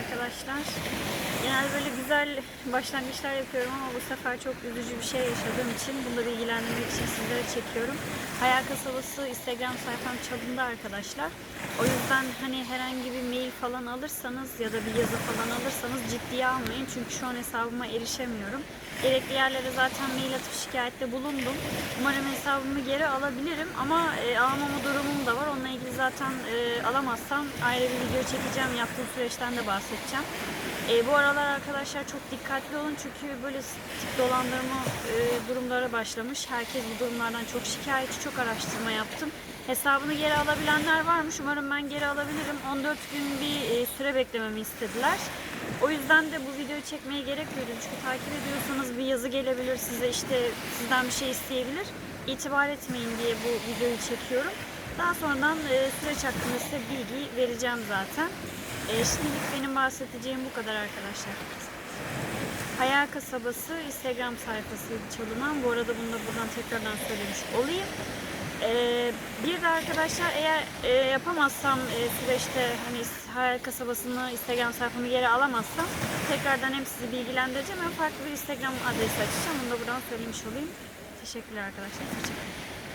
arkadaşlar. Genelde böyle güzel başlangıçlar yapıyorum ama bu sefer çok üzücü bir şey yaşadığım için bunu da bilgilendirmek için sizlere çekiyorum. Hayal Kasabası Instagram sayfam çalındı arkadaşlar. O yüzden hani herhangi bir mail falan alırsanız ya da bir yazı falan alırsanız ciddiye almayın. Çünkü şu an hesabıma erişemiyorum. Gerekli yerlere zaten mail atıp şikayette bulundum. Umarım hesabımı geri alabilirim ama e, alamama durumum zaten e, alamazsam ayrı bir video çekeceğim. Yaptığım süreçten de bahsedeceğim. E, bu aralar arkadaşlar çok dikkatli olun çünkü böyle tip dolandırma e, durumları başlamış. Herkes bu durumlardan çok şikayetçi, çok araştırma yaptım. Hesabını geri alabilenler varmış. Umarım ben geri alabilirim. 14 gün bir e, süre beklememi istediler. O yüzden de bu videoyu çekmeye gerek duydum. Çünkü takip ediyorsanız bir yazı gelebilir size işte sizden bir şey isteyebilir. İtibar etmeyin diye bu videoyu çekiyorum. Daha sonradan e, süreç hakkında size bilgi vereceğim zaten. E, şimdilik benim bahsedeceğim bu kadar arkadaşlar. Hayal Kasabası Instagram sayfası çalınan. Bu arada bunu da buradan tekrardan söylemiş olayım. Ee, bir de arkadaşlar eğer e, yapamazsam e, süreçte hani Hayal Kasabası'nı Instagram sayfamı geri alamazsam tekrardan hem sizi bilgilendireceğim hem farklı bir Instagram adresi açacağım. Bunu da buradan söylemiş olayım. Teşekkürler arkadaşlar. Hoşçakalın.